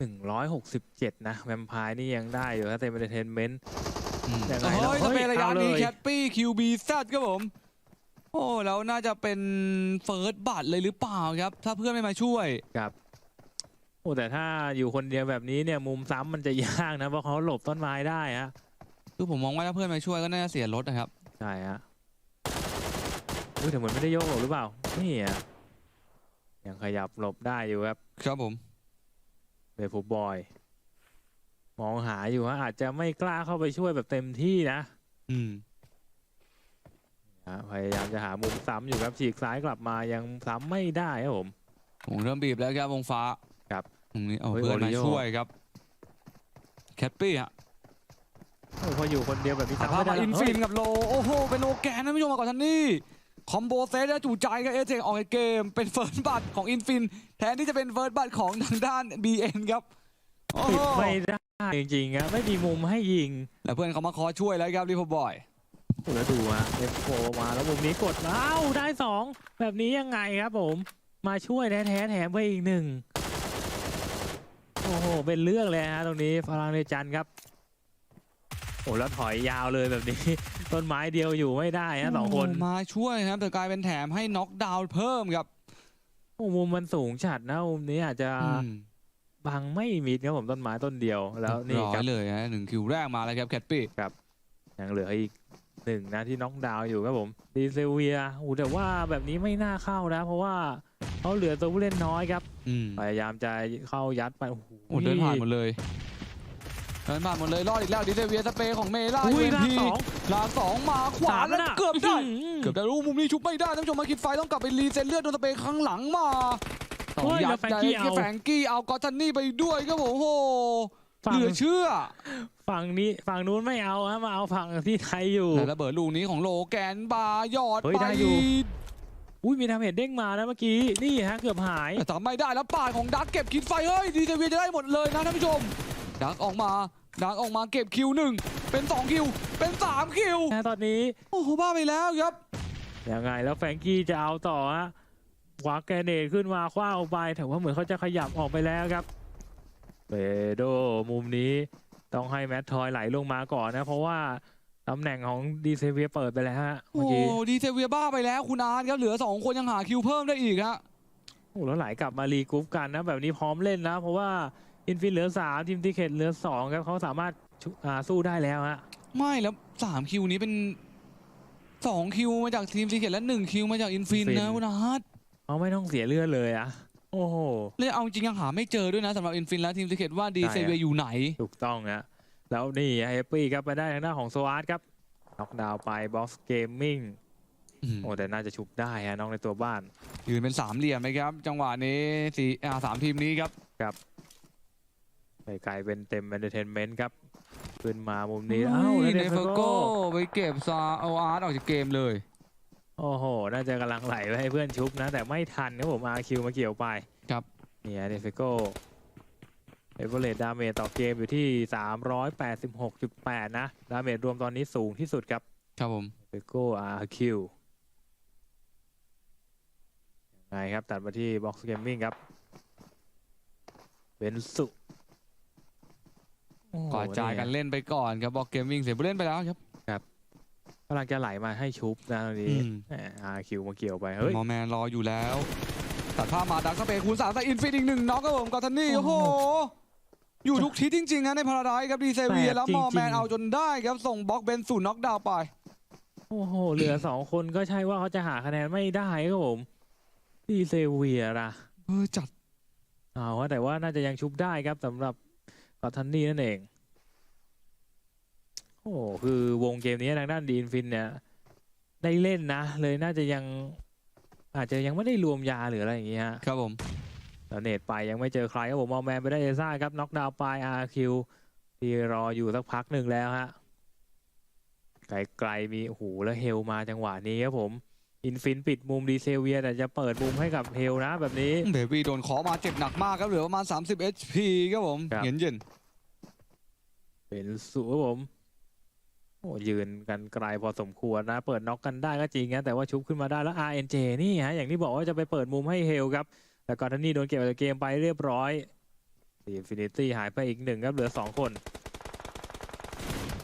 หนึ่งร้อยหกสิบเจ็ดนะแวมไพร์นี่ยังได้อยู่ถ้าเต็มเอนเตอร์เทนเมนต์อืมยังไงแล้วเฮ้ยสเปนระยะเฮ้ยเอาเลยนี้แคทปี้คิวบีแซดครับผม โอ้แล้วน่าจะเป็นเฟิร์สบัตเลยหรือเปล่าครับ ถ้าเพื่อนไม่มาช่วยครับโอ้แต่ถ้าอยู่คนเดียวแบบนี้เนี่ยมุมซ้ำมันจะยากนะเพราะเขาหลบต้นไม้ได้ฮะคือผมมองว่าถ้าเพื่อนมาช่วยก็น่าจะเสียรถนะครับใช่ฮะอุ้ยแต่เหมือนไม่ได้โยกหลบหรือเปล่านี่ฮะยังขยับหลบได้อยู่ครับ ครับผม เบฟูบอยมองหาอยู่ฮะอาจจะไม่กล้าเข้าไปช่วยแบบเต็มที่นะอืมฮะพยายามจะหามุมซ้ำอยู่ครับฉีกซ้ายกลับมายังซ้ำไม่ได้ครับผมผมเริ่มบีบแล้วครับวงฟ้าครับตรงนี้เอาเฮ้ยเพื่อนมาโอริโอช่วยครับแคทปี้ฮะโอ้พออยู่คนเดียวแบบนี้สซ้ำภาพไม่ได้มาอินเฮ้ฟิยนกับโลโอ้โหเป็นโลแกนนะผู้ชมมาก่อนทันนี่ คอมโบเซตและจู่ใจกับเอเจออกจากเกม เป็นเฟิร์สบัตของอินฟินแทนที่จะเป็นเฟิร์สบัตของทางด้าน BN ครับโอ้ปิโหดไม่ได้จริงๆอะไม่มีมุมให้ยิง แล้วเพื่อนเขามาขอช่วยแล้วครับลิฟบอยโอ้แล้วดูฮะเอฟโฟมาแล้วมุมนี้กดอ้าวได้สองแบบนี้ยังไงครับผม มาช่วยแท้ๆแถมไปอีกหนึ่งโอ้โหเป็นเรื่องเลยฮะตรงนี้ฟารังเดจันครับ โอ้แล้วถอยยาวเลยแบบนี้ ต้นไม้เดียวอยู่ไม่ได้ฮะสองคนโมาช่วยครับแต่กลายเป็นแถมให้น็อกดาวน์เพิ่มครับโอ้มุมมันสูงจัดนะมุมนี้อาจจะอืมบังไม่มิดครับผมต้นไม้ต้นเดียว แล้วนี่ร้อครัยบเลยฮะหนึ่งคิวแรกมาแล้วครับแคทปี้ยังเหลืออีกหนึ่งนะที่น็อกดาวน์อยู่ครับผมดีเซเวียโอ้แต่ว่าแบบนี้ไม่น่าเข้านะ เพราะว่าเขาเหลือตัวผู้เล่นน้อยครับ อืมพยายามจะเข้ายัดไปโอ้โหโอ้เดินผ่านหมดเลย เดินผ่านหมดเลยรอดอีกแล้วดิเซเวียสเปย์ของเมล่าอุ้ยยูลากพีสองลาสองมาขวาสามแล้วน่ะเกือบได้อื้อหือเกือบได้รู้มุมนี้ชุบไม่ได้ท่านผู้ชมมาคิดไฟต้องกลับไปรีเซ็ตเลือดโดนสเปย์ข้างหลังมาต้องเฮ้ยยัแล้ดวแฟรงใจกี้เอาแฟรงกี้เอากอตตันนี่ไปด้วยครับผมโอ้โหฝั่เหงลือเชื่อ ฝั่งนี้ฝั่งนู้นไม่เอาฮะมาเอาฝั่งที่ไทยอยู่แต่ระเบิดลูกนี้ของโลแกนบาร์หยอดเฮ้ยไปได้อยู่อุ้ยมีทำเหตุเด้งมาแล้วเมื่อกี้นี่ฮะเกือบหายแต่ทำไม่ได้แล้วปาดของดักเก็บคิดไฟเฮ้ยดีเซเวียจะได้หมดเลยนะท่านผู้ชมดักออกมา ดักออกมาเก็บคิวหนึ่งเป็นสองคิว เป็นสามคิวนะตอนนี้ โอ้โหบ้าไปแล้วครับ ยังไงแล้วแฟรงกี้จะเอาต่อฮะควักแกรเนตขึ้นมาคว้าเอาไปแต่ว่าเหมือนเขาจะขยับออกไปแล้วครับเปโดมุมนี้ต้องให้แมททอยไหลลงมาก่อนนะ เพราะว่าตำแหน่งของดีเซเวียเปิดไปแล้วฮะเมื่โอ้อกี้ดีเซเวียบ้าไปแล้วคุณอาร์ตครับเหลือ 2 คนยังหาคิวเพิ่มได้อีกฮะโอ้แล้วไหลกลับมารีกรุ๊ปกันนะ แบบนี้พร้อมเล่นนะ เพราะว่า อินฟินเหลือสามทีมติเคตเหลือสองครับเขาสามารถชุอ่าสู้ได้แล้วฮะ ไม่แล้ว3คิวนี้เป็น2คิวมาจากทีมซีเกตและ1คิวมาจากอินฟิน Infin นะคุณอาร์ตเขาไม่ต้องเสียเลือดเลยอะโอ้โห เลยเอาจริงยังหาไม่เจอด้วยนะสำหรับอินฟินและทีมซีเกตว่าดีเซเวียอยู่ไหน ถูกต้องฮะแล้วนี่เฮปปี้ครับไปได้ทางด้านของโซอาร์ตครับน็อกดาวน์ไปบ็อกซ์เกมมิ่งอืมโอ้แต่น่าจะชุบได้ฮะน้องในตัวบ้าน ยืนเป็นสามเหลี่ยมไหมครับ จังหวะนี้สี่อ่าสามทีมนี้ครับไปไกลเป็นเต็มเอนเตอร์เทนเมนต์ครับขึ้นมามุมนี้เอ้าแล้วเนเดเฟฟอร์โกโก้ไปเก็บซาเอาอาร์ตออกจากเกมเลย โอ้โห น่าจะกำลังไหลไปให้เพื่อนชุบนะ แต่ไม่ทันครับผมอาคิวมาเกี่ยวไปครับเนี่ยเดฟโกเอเวอเรดดาเมจต่อเกมอยู่ที่ 386.8 นะ ดาเมจรวมตอนนี้สูงที่สุดครับ ครับผมเดฟโกอาคิวยังไงครับ ตัดมาที่ Box Gaming ครับ เบนสุ โอ้โหกอดจ่ายกันเยเล่นไปก่อนครับบอกเกมวิ่งเสียผู้เล่นไปแล้วครับกำลังจะไหลมาให้ชุบนะตรงนี้อืมอาคิวมาเกี่ยวไปเฮ้ย มอแมนรออยู่แล้วตัดภาพมาดักสเปรย์คูณสามแต่อินฟินอีกหนึ่งน็อกครับผมกอตันนี่โอ้โอ้โหโห อยู่ทุกทิศจริงๆนะในพาราไดซ์ครับดีเซเวียแปลกแล้วมอแมนจริงๆ เอาจนได้ครับส่งบล็อกเบนสู่น็อกดาวน์ไป โอ้โห เหลือสองคนก็ใช่ว่าเขาจะหาคะแนนไม่ได้ครับผมดีเซเวียนะเออจัด เอาวะแต่ว่าน่าจะยังชุบได้ครับสำหรับ กอทันนี่นั่นเอง โอ้โหคือวงเกมนี้ทางด้านดีนฟินเนี่ย ได้เล่นนะ เลยน่าจะยัง อาจจะยังไม่ได้รวมยาหรืออะไรอย่างเงี้ยฮะครับผมแล้วเนตไปยังไม่เจอใครครับผมมอลแมนไปได้เอซ่าครับน็อกดาวน์ไปอาร์คิวที่รออยู่สักพักหนึ่งแล้วฮะไกลๆมีโอ้โหแล้วเฮลมาจังหวะนี้ครับผม อินฟินปิดมุมดีเซเวียแต่จะเปิดมุมให้กับเฮลนะแบบนี้ เบบี้โดนขอมาเจ็บหนักมากครับ เหลือประมาณ 30 HP ครับผมครับเย็นเย็นเป็นสูครับผม โอ้ยืนกันไกลพอสมควรนะ เปิดน็อกกันได้ก็จริงนะแต่ว่าชุบขึ้นมาได้แล้ว RNJ นี่ฮะ อย่างที่บอกว่าจะไปเปิดมุมให้เฮลครับ แต่ก่อนท่านนี่โดนเก็บจากเกมไปเรียบร้อยอินฟินิตี้หายไปอีกหนึ่งครับ เหลือสองคน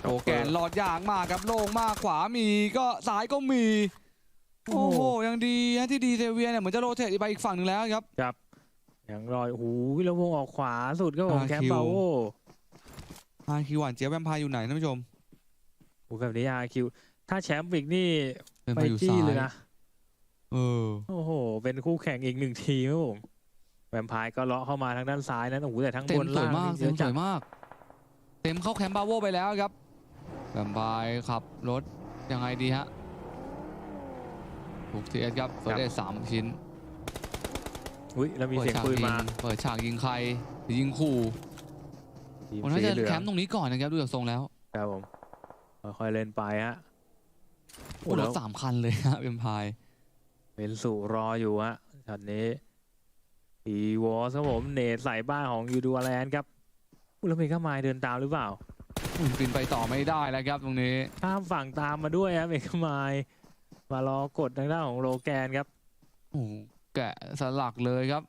โอแกนหลอดยางมากครับโล่งมากขวามีก็ซ้ายก็มี โอ้โหยังดีฮะที่ดีเซเวียเนี่ยเหมือนจะโรเตทไปอีกฝั่งหนึ่งแล้วครับ ครับยังรอยโอ้โหแล้ววงออกขวาสุดครับผมอ่าแคมคิวเบาโออาคิวหวานเจี๊ยบแวมไพร์อยู่ไหนท่านผู้ชมโอ้แบบนี้อาคิว ถ้าแชมป์อีกนี่แวมไปไพร์อยู่จี้ซ้ายเลยนะเออโอ้โห เป็นคู่แข่งอีกหนึ่งทีมครับผมแวมไพร์ก็เลาะเข้ามาทางด้านซ้ายนั้นโอ้โหแต่ทั้งเต็บมนสวล่ายงมากนี่เยเต็มอะสจัวดยมาก เต็มเข้าแคมป์บาโวไปแล้วครับแวมไพร์ขับรถยังไงดีฮะ ถูกทีเอสครับเฟิร์สเอสามชิ้นอุ้ยแล้วมีเปิดเสียงฉากปืนยิงมาเปิดฉากยิงใครหรือยิงขู่ทีมผมน่าสีจะเหลือแคงมป์ตรงนี้ก่อนนะครับดูจากทรงแล้วครับผมค่อยๆเล่นไปฮะโอ้รแล้ถวสามคันเลยฮะแวมไพร์เป็นสู่รออยู่ฮะช็อตนี้อีวอสครับผมเนตใส่บ้านของยูดูอาแลนด์ครับอุ้ยแล้วเมกาไมล์เดินตามหรือเปล่าอุ่นฟินไปต่อไม่ได้แล้วครับตรงนี้ข้ามฝั่งตามมาด้วยครับเมกาไมล์มารอกดทางด้านของโลแกนครับโอ้โหแกะสลักเลยครับ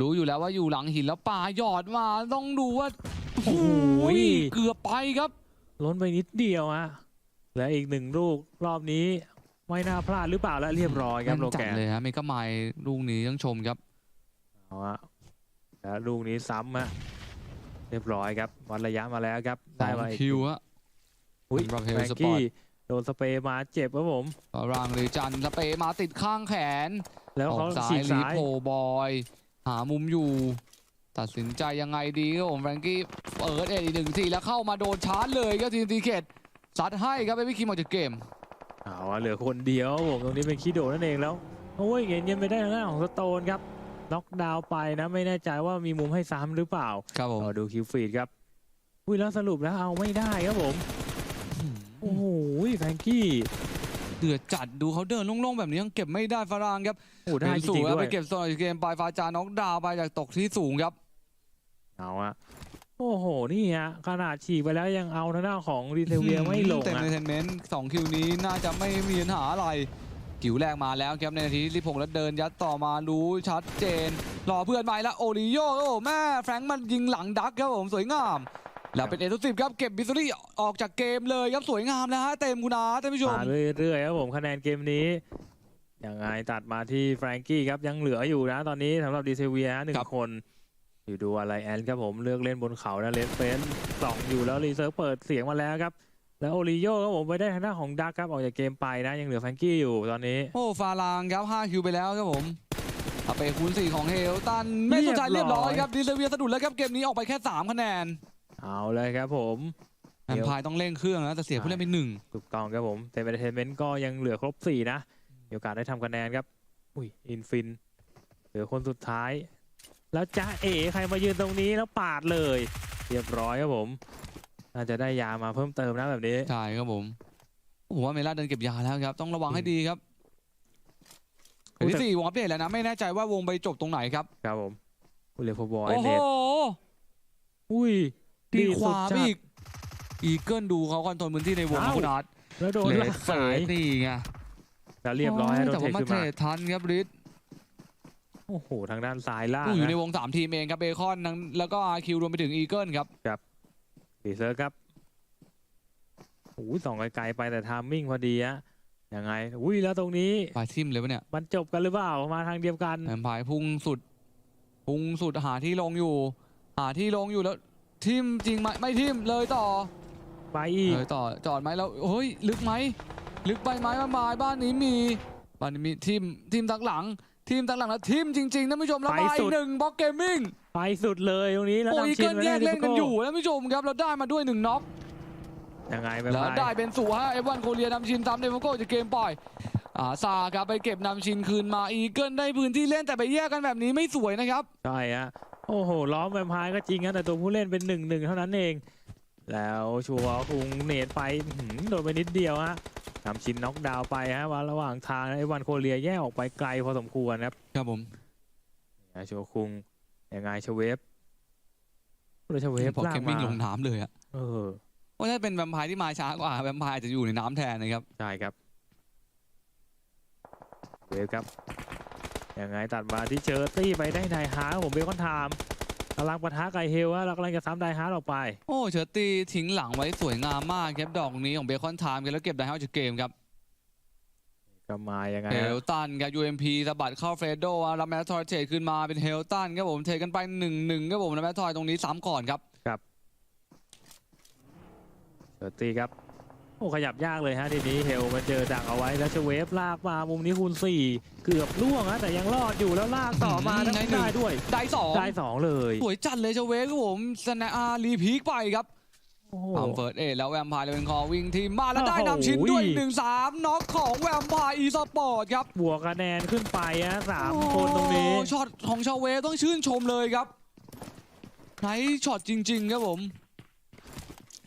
รู้อยู่แล้วว่าอยู่หลังหินแล้วป่าหยอดมาต้องดูว่าโอ้โหเกือบไปครับ ล้นไปนิดเดียวฮะและอีกหนึ่งลูกรอบนี้ไม่น่าพลาดหรือเปล่าแล้วเรียบร้อยครับโลจัแกดนเลยฮะเมกะไมล์ลูกนี้ต้องชมครับเอาฮะแล้วลูกนี้ซ้ำฮะเรียบร้อยครับวัดระยะมาแล้วครับสได้องมาอีกคิวฮะอุ้ยสำหรับแฟ Hell รง Sport กี้ โดนสเปรย์มาเจ็บครับผมฝรั่งเลยจันสเปย์มาติดข้างแขน แล้วออเขากซ้าฉียกรีซ้ายโพบอย หามุมอยู่ ตัดสินใจยังไงดีครับผมแฟรงกี้เปิดเอ็ดอีกหนึ่งทีแล้วเข้ามาโดนชาร์จเลยครับทีมตีเกตซัดให้ครับไอพี่คิมออกจากเกมเอาอะเหลือคนเดียวครับผมตรงนี้เป็นคีโดนั่นเองแล้วโอ้ยเงินเงินไปได้ทางด้านของสโตนครับน็อกดาวน์ไปนะไม่แน่ใจว่ามีมุมให้ซ้ำหรือเปล่า ครับผมรอดูคิวฟีดครับอุ้ยแล้วสรุปแล้วเอาไม่ได้ครับผมโอ้โหแฟรงกี้เดือดจัดดูเขาเดินโล่งๆแบบนี้ยังเก็บไม่ได้ฝรั่งครับโอ้ได้เป็นจสูริงงๆแล้วด้วไปยเก็บโซนเกมไปฟาจาน็อกดาวน์ไปจากตกที่สูงครับ เอาอะโอ้โห นี่ฮะขนาดฉีกไปแล้วยังเอาทางด้านของรีเทเวียไม่ลงเต็มอะในเทนเมนต์สองคิวนี้น่าจะไม่มีปัญหาอะไรคิวแรกมาแล้วครับในนาทีที่สิบหกแล้วเดินยัดต่อมารู้ชัดเจนรอเพื่อนใหม่แล้วโอริโยโอ้แม่แฟรงค์มันยิงหลังดักครับผมสวยงาม แล้วเป็นเอทุสิบครับเก็บบิสซูรี่ออกจากเกมเลยครับสวยงามนะฮะเต็มคุณอาท่านผู้ชมมาเรื่อยๆครับผมคะแนนเกมนี้ยังไงตัดมาที่แฟรงกี้ครับยังเหลืออยู่นะ ตอนนี้สำหรับดีเซเวียหนึ่ครังบคนอยู่ดูอะไรแอนครับผมเลือกเล่นบนเขานะเลสเฟนส่องอยู่แล้วรีเซิร์ฟเปิดเสียงมาแล้วครับแล้วโอริโยครับผมไปได้ทางด้านของดักครับออกจากเกมไปนะ ยังเหลือแฟรงกี้อยู่ตอนนี้ โอ้ฟาลางครับ5คิวไปแล้วครับผมอาเปคูณ4ของเฮลตันเมสสุดท้ายเรีเรียยบบร้ร้ออยยครับดีเซเวียสะดุดแล้วครับเกมนี้ออกไปแค่3คะแนน เอาเลยครับผมแอมพายต้องเร่งเครื่องนะแต่เสียผู้เล่นไปหนึ่งถูกต้องครับผมแต่เอนเตอร์เทนเมนต์ก็ยังเหลือครบ4นะมีโอกาสได้ทำคะแนนครับ อุ้ยอินฟินเหลือคนสุดท้าย แล้วจ้าเอ๋ใครมายืนตรงนี้แล้วปาดเลย เรียบร้อยครับผมน่าจะได้ยามาเพิ่มเติมนะแบบนี้ใช่ครับผมผมว่าเมล่าเดินเก็บยาแล้วครับ ต้องระวังให้ดีครับโอ้เป็นแต่ที่สี่วงอัปเดตแล้วนะ ไม่แน่ใจว่าวงไปจบตรงไหนครับ ครับผมอุยเลฟบอยโอ้โหเน็ตอุ้ย ดีขสุวาจัไปดอีกอีเกิลดูเขาคอนโทรลพื้นที่ในวงนะเอ้าคุณอาร์ตแล้วโดนเลลาสกเสสายยนี่ไงแล้วเรียบร้อยให้โดนแต่เทว่ามาขึ้นเทรมาดทันครับริสโอ้โหทางด้านซ้ายล่างผู้อยู่ในนะวงสามทีมเองครับเบคอนทั้งแล้วก็อาร์คิวรวมไปถึงอีเกิลครับดีเซอร์ครับโอ้ยส่องไกลๆไปแต่ทามมิ่งพอดีอะยังไงอุ้ยแล้วตรงนี้ปลายทิมเลยวะเนี่ยมันจบกันหรือเปล่ามาทางเดียวกันแอมพายพุ่งสุด พุ่งสุดหาที่ลงอยู่ หาที่ลงอยู่แล้ว ทิมจริงไหมไม่ทิมเลยต่อไปอีกเลยต่อจอดไหมแล้วเฮ้ยลึกไหมลึกไปไหมมาบายบ้านนี้มีบ้านนี้มีทีมทีมตักหลังทีมตักหลังแล้วทีมจริงๆท่านผู้ชมแล้วไปมาสุอีดกหนึ่งบล็อกเกมมิ่งไปสุดเลยตรงนี้แล้วโอ้ยนำชิเกินนไว้แยได้กเล่นกันดิอยู่ท่านผู้ชมครับเราได้มาด้วยหนึ่งน็อกยังไงไปแล้วไปได้เป็นสู่ฮะเอวันโคเรียนำชินตามเดมโก้จากเกมปล่อยอาซาครับไปเก็บนำชินคืนมาอีเกิลได้พื้นที่เล่นแต่ไปแยกกันแบบนี้ไม่สวยนะครับใช่ฮะ โอ้โห ล้อมแวมไพร์ก็จริงนะแต่ตัวผู้เล่นเป็นหนึ่งหนึ่งเท่านั้นเอง แล้วชัวร์คุงเนตไปหืมโดนไปนิดเดียวฮะนำชินน็อกดาวน์ไปฮะว่าระหว่างทางไอ้วันโคเรียแยกออกไปไกลพอสมควรครับ ครับผมนะชัวร์คุงยังไงชเวฟแล้วชเวฟพอลาเกกมมามิ่งลงน้ำเลยอะเออว่าถ้าเป็นแวมไพร์ที่มาช้ากว่าแวมไพร์อาจจะอยู่ในน้ำแทนนะครับ ใช่ครับ เวฟครับ ยังไงตัดมาที่เชอร์ตี้ไปได้นายฮาร์ผมเบคอนไทม์กำลังปะทะไกเฮลฮะเรากำลังจะซ้ำไดฮาร์ดออกไป โอ้เชอร์ตี้ทิ้งหลังไว้สวยงามมากครับดอกนี้ของเบคอนไทม์ครับแล้วเก็บได้ให้จากเกมครับก็มายังไงเฮฮะลตันครับ UMP สะบัดเข้าเฟรโดอะรับแมททอยเทรดขึ้นมาเป็นเฮลตันครับผมเทรดกันไป1นหนึ่งครับผมแล้วแมททอยตรงนี้ซ้ำก่อนครับเดี๋ยวตีครับ โอ้ขยับยากเลยฮะทีนี้เฮลมาเจอดักเอาไว้แล้วเชเวฟลากมามุมนี้คูณสี่เกือบล่วงฮะแต่ยังรอดอยู่แล้วลากต่อมาอืมทั้งได้หนึ่งได้ด้วย ได้สองได้สองเลยสวยจัดเลยเชเวฟครับผมสแนอารีพีคไปครับโอ้โหทำเฟิร์สเอแล้วแวมไพร์เลยเป็นคอวิ่งทีมมาแล้วได้โอ้โหนำชิ้นด้วย1นสามน็อกของแวมไพร์อีสปอร์ตครับบวกคะแนนขึ้นไปฮะสามคนตรงนี้โอ้ช็อตของชาวเวฟต้องชื่นชมเลยครับไหนช็อตจริง ๆ ครับผม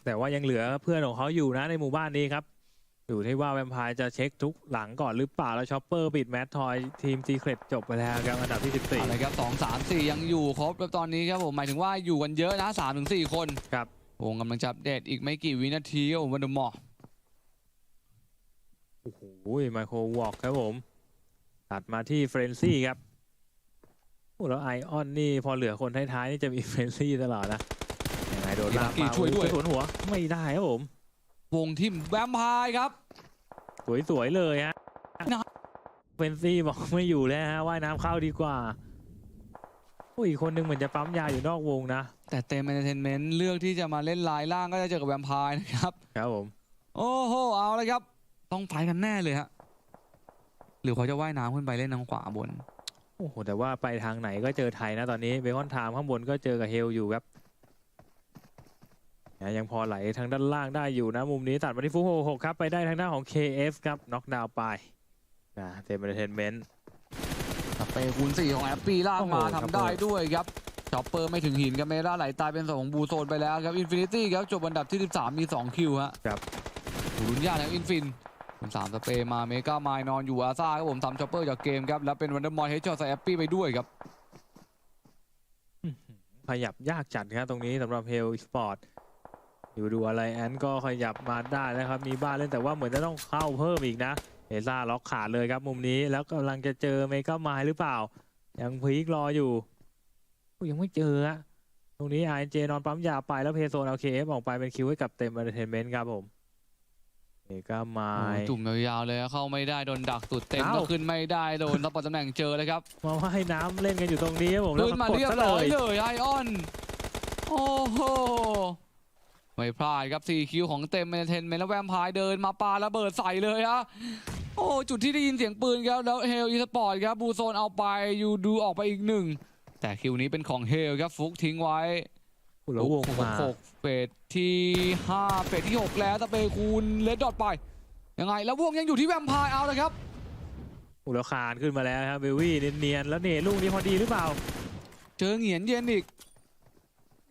แต่ว่ายังเหลือเพื่อนของเขาอยู่นะในหมู่บ้านนี้ครับ อยู่ที่ว่าแวมไพร์จะเช็คทุกหลังก่อนหรือเปล่า แล้วช็อปเปอร์ปิดแมททอยทีมซีเครตจบไปแล้วครับอันดับที่อะไรครับสองสามสี่ยังอยู่ครบแล้วตอนนี้ครับผมหมายถึงว่าอยู่กันเยอะนะสามถึงสี่คนครับวงกำลังจะอัปเดตอีกไม่กี่วินาทีครับผมวันเดอร์มอร์14โอ้โหไมโครวอกครับผมตัดมาที่เฟรนซี่ครับโอ้แล้วไอออนนี่พอเหลือคนท้ายๆนี่จะมีเฟรนซี่ตลอดนะยังไง โดนลากมาช่วยด้วยกระสวนหัว ไม่ได้ครับผม วงทีมแวมไพร์ครับ สวยๆเลยฮะนะเฟรนซี่บอกไม่อยู่แล้วฮะว่ายน้ำเข้าดีกว่าโอ้ยอีกคนนึงเหมือนจะปั๊มยาอยู่นอกวงนะ แต่เต็มเอนเตอร์เทนเมนต์เลือกที่จะมาเล่นลายล่างก็จะเจอกับแวมไพร์นะครับ ครับผม โอ้โห เอาเลยครับ ต้องไฟกันแน่เลยฮะ หรือเขาจะว่ายน้ำขึ้นไปเล่นทางขวาบน โอ้โห แต่ว่าไปทางไหนก็เจอไทยนะตอนนี้เบคอนไทม์ข้างบนก็เจอกับเฮลอยู่ครับ นะยังพอไหลทางด้านล่างได้อยู่นะ มุมนี้ตัดมาที่ฟุกโฮหกครับ ไปได้ทางด้านของ KF ครับน็อกดาวน์ไปนะเต็มเอนเตอร์เทนเมนต์สเปรย์คูณ4ของแอปปี้ลากมาโอ้โหทำได้ด้วยครับช็อปเปอร์ไม่ถึงหินกับเมล่าไหลตายเป็นสองของบูโซนไปแล้วครับอินฟินิตี้ครับจบอันดับที่ 13 มี 2 คิวฮะครับโอ้โหลุ้นยากนะอินฟินเป็นสามสเปรย์มาเมกามายนอนอยู่อาซ่าครับผมทำช็อปเปอร์จากเกมครับแล้วเป็นวันเดอร์มอลเฮดจอใส่แอปปี้ไปด้วยครับขยับยากจัดครับตรงนี้สำหรับเฮลสปอร์ต อยู่ดูอะไรแอนก็ขยับมาได้นะครับ มีบ้านเล่นแต่ว่าเหมือนจะต้องเข้าเพิ่มอีกนะเอซ่าล็อกขาดเลยครับมุมนี้แล้วกำลังจะเจอเมกามายหรือเปล่า ยังพีกรออยู่อุ๊ยยังไม่เจออะตรงนี้ไอเจนอนปั๊มยาไปแล้วเพโซนเอาเคเอฟออกไปเป็นคิวให้กับเต็มเอนเตอร์เทนเมนต์ครับผมเมกามายโอ้จุ่มยาวๆเลยฮะเข้าไม่ได้โดนดักสุดเต็มเอ้าก็ขึ้นไม่ได้โดนรับตำแหน่งเจอเลยครับมาว่ายน้ำเล่นกันอยู่ตรงนี้ครับผมแล้วขึ้นก็มากดเรียบซะร้เลอยยเลยไอออนโอ้โห ไม่พลาดครับ4คิวของเต็มเอนเตอร์เทนเมนต์แล้วแวมไพร์เดินมาปาระเบิดใส่เลยฮะโอ้จุดที่ได้ยินเสียงปืนครับแล้วเฮลอีสปอร์ตครับบูโซนเอาไปยูดูออกไปอีกหนึ่งแต่คิวนี้เป็นของเฮลครับฟุกทิ้งไว้แล้ววงมาหกเฟสที่5เฟสที่6แล้วตะเปคูณเลดดอทไปยังไงแล้ววงยังอยู่ที่แวมไพร์เอาเลยครับอุลคานขึ้นมาแล้วครับเบลวี่เนียนๆแล้วเนลูกนี้พอดีหรือเปล่า เจอเหงียนเย็นอีก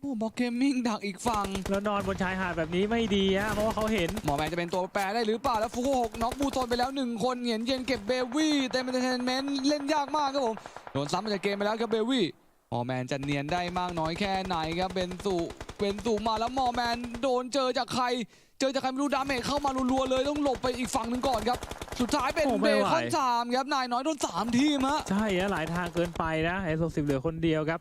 โอ้บอกเกมมิ่งดักอีกฝั่ง แล้วนอนบนชายหาดแบบนี้ไม่ดีฮะเพราะว่าเขาเห็น หมอแมนจะเป็นตัวแปรได้หรือเปล่า แล้วฟุกุโหกน็อกบูโซนไปแล้วหนึ่งคนเหงียนเย็นเก็บเบวี่เต็มเอนเตอร์เทนเมนต์เล่นยากมากครับผม โดนซ้ำมาจากเกมไปแล้วครับเบวี่หมอแมนจะเนียนได้มากน้อยแค่ไหนครับเบนสุเบนสุมาแล้วหมอแมนโดนเจอจากใคร เจอจากใครไม่รู้ดาเมจเข้ามารัวๆเลยต้องหลบไปอีกฝั่งหนึ่งก่อนครับสุดท้ายเป็นโอ้เบไม่ไหว คอนสามครับนายน้อยโดนสามทีมฮะ ใช่ฮะหลายทางเกินไปนะไอ้โซสิบเหลือคนเดียวครับ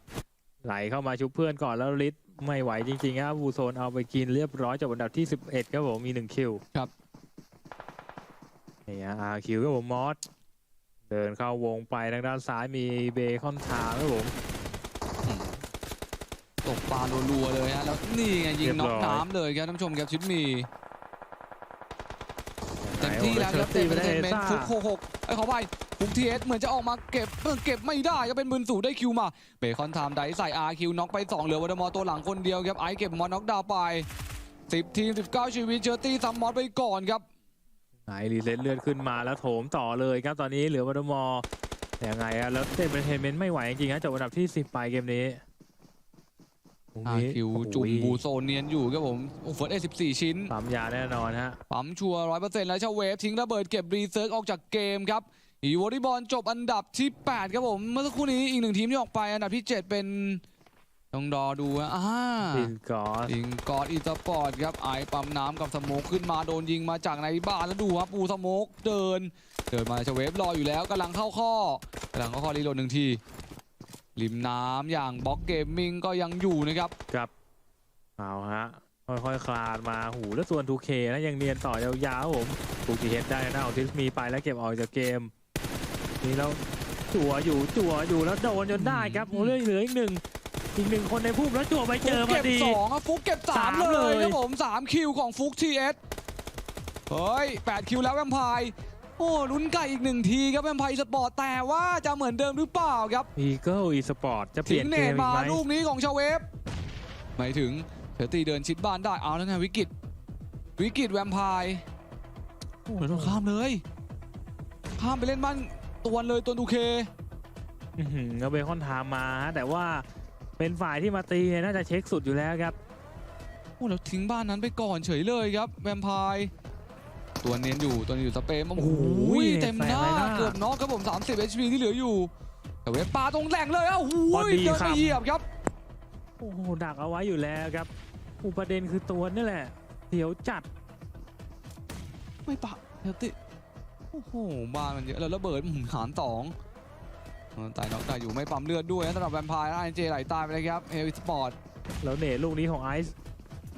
ไหลเข้ามาชุบเพื่อนก่อนแล้วลิสไม่ไหวจริงๆครับบูโซนเอาไปกินเรียบร้อยจบอันดับที่ 11 ครับผมมี1คิวครับนี่ฮะอาคิวครับผมมอสเดินเข้าวงไปทางด้านซ้ายมีเบคอนทางครับผมตกปลารัวๆเลยฮะแล้วนี่ไงยิงน็อกเรียบร้อยน้ำเลยครับท่านผู้ชมครับชิดมี เต็มไหนที่โอ้แล้วเชคอรับร์เต็ตี้มไปเอนได้เตอร์เทนเมนเอต์ซ่าฟุกหกหกไอ้ขอไปฟุกทีเอสเหมือนจะออกมาเก็บเออเก็บไม่ได้ก็เป็นมืนสูได้คิวมาเบคอนไทม์ไดใส่อาร์คิวน็อกไป2เหลือวัตมอตัวหลังคนเดียวครับไอซ์เก็บมอน็อกดาวน์ไป10ทีม19 ชีวิตเชอร์ตี้ซัมมอสไปก่อนครับไหนรีเซ็ตเลือดขึ้นมาแล้วโถมต่อเลยครับตอนนี้เหลือวัตมอยังไงอะแล้วเต็มเทนเมนต์ไม่ไหวจริงๆฮะจบอันดับที่ 10 ไปเกมนี้ตรง อานี้ร์คิวโอ้โหจุ่มบูโซนเนียนอยู่ครับผมโอ้เฟิร์สเอ14ชิ้นปั๊มยาแน่นอนฮะปั๊มชัวร์ร้อยเปอร์เซ็นต์แล้วชาเวฟทิ้งระเบิดเก็บรีเซิร์ชออกจากเกมครับอีวอลีบอลจบอันดับที่ 8 ครับผม เมื่อสักครู่นี้อีกหนึ่งทีมที่ออกไป อันดับที่ 7 เป็นต้องรอดูฮะอ่าดินกอสอิงกอดอีสปอร์ตครับไอปั๊มน้ำกับสโมกขึ้นมาโดนยิงมาจากในบ้านแล้วดูครับปูสโมกเดิน เดินมาชาเวฟรออยู่แล้วกำลังเข้าข้อกำลังเข้าข้อรีโหลดหนึ่งที ริมน้ำอย่างบล็อกเกมมิ่งก็ยังอยู่นะครับครับเอาฮะค่อยๆคลานมาหูแล้วส่วน 2K นะยังเนียนต่อยาวๆครับผมถูกทีเฮดได้นะเอาทิสมีไปแล้วเก็บออกจากเกม นี่แล้วจั่วอยู่จั่วอยู่แล้วโดนจนได้ครับโอ้เหลือเหลืออีกหนึ่งอีกหนึ่งคนในพุ่มแล้วจั่วไปเจอพฟุอกเก็บดีสองอะฟุกเก็บสาสามมเลยเลยครับผมสามคิวของฟุกทีเอสเฮ้ยแปดคิวแล้วแวมไพร์ โอ้ลุ้นไก่อีกหนึ่งทีครับแวมไพร์สปอร์ตแต่ว่าจะเหมือนเดิมหรือเปล่าครับอีเกิลอีสปอร์ตจะเปลี่ทิ้ยนงเนเกตมอีกมาไหมลูกนี้ของชาเวฟไม่ถึงเทอร์ตีเดินชิดบ้านได้เอาแล้วไงวิกฤตวิกฤตแวมไพร์โอ้แล้วโดนข้ามเลย ข้ามไปเล่นบ้านตัวนเลยตัวดูเคอื้อหือเอาเบคอนไทามมาฮะแต่ว่าเป็นฝ่ายที่มาตีเนี่ยน่าจะเช็คสุดอยู่แล้วครับโอ้แล้วทิ้งบ้านนั้นไปก่อนเฉยเลยครับแวมไพร์ ตัวเนียนอยู่ตัวเนียนอยู่สเปมโอ้โหเต็มหน้าเกือบน็อกครับผม30 HP ที่เหลืออยู่ แต่เวฟปาตรงแหล่งเลยอ้าวหูพอดีเดินครัไปบ เหยียบครับ โอ้โหดักเอาไว้อยู่แล้วครับอุประเด็นคือตัวนี่แหละเดี๋ยวจัด ไม่ปะเดี๋ยวติโอ้โหบ้านมันเยอะแล้วระเบิดอื้อหือหารสองเออตายน็อกได้อยู่ไม่ปั๊มเลือดด้วยนะสำหรับแวมไพร์ไอเจไหลตายไปเลยครับเฮวิสปอร์ตแล้วเนตลูกนี้ของไอซ์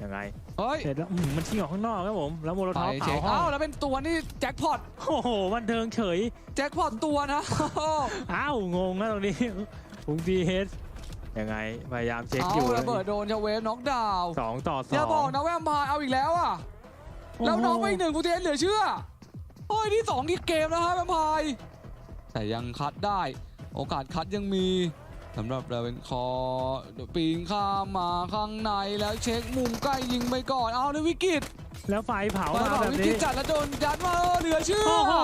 ยังไงเฮ้ยเสร็จแล้วอื้อหือมันชิงออกข้างนอกครับผม แล้วโมโลไปทอฟเช็เผาคห้ออ้างวแล้วเป็นตัวนี่แจ็คพอตโอ้โหบันเทิงเฉย แจ็คพอตตัวนะ อ้าวงงนะตรงนี้ พุงดีเฮดยังไงพยายามเช็คเอาอยู่ระเบิดโดนชาเวฟน็อกดาวน์สองต่อสอย่าองบอกนะแวมไพร์เอาอีกแล้วอะ แล้วน้องไปอีกหนึ่งกูเทนเหลือเชื่อโอ้ยที่สองที่เกมแล้วฮะแวมไพร์แต่ยังคัดได้ โอกาสคัดยังมี สำหรับเราเป็นคอปีนข้ามมาข้างในแล้วเช็คมุมใกล้ยิงไปก่อน เอาในวิกฤตแล้วไฟเผาไปมาต่อแบบวิกฤนี้ตจัดแล้วโดนยัดมาเออเหลือเชื่อโอ้โห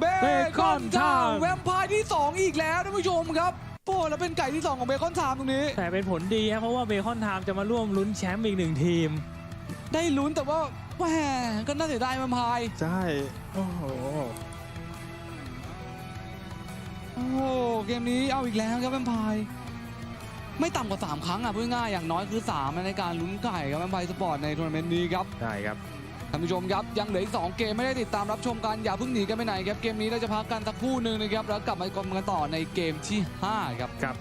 เบเบคคออนนทาทามมแวมไพร์ที่ 2 อีกแล้วท่านผู้ชมครับโอ้แล้วเป็นไก่ที่ 2 ของเบคอนทามตรงนี้ แต่เป็นผลดีนะเพราะว่าเบคอนไทม์จะมาร่วมลุ้นแชมป์อีกหนึ่งทีม ได้ลุ้นแต่ว่าแหมก็น่าเสียดายแวมไพร์ใช่ โอ้โห โอ้โหเกมนี้เอาอีกแล้วครับแวมไพร์ไม่ต่ำกว่า 3 ครั้งอะพูดง่ายๆอย่างน้อยคือ 3 ในการลุ้นไก่ครับแวมไพร์สปอร์ตในทัวร์นาเมนต์นี้ครับได้ครับท่านผู้ชมครับ ยังเหลืออีก 2 เกมไม่ได้ติดตามรับชมกัน อย่าเพิ่งหนีกันไปไหนครับ เกมนี้เราจะพักกันสักครู่หนึ่งนะครับ แล้วกลับมาชมกันต่อในเกมที่ 5 ครับครับ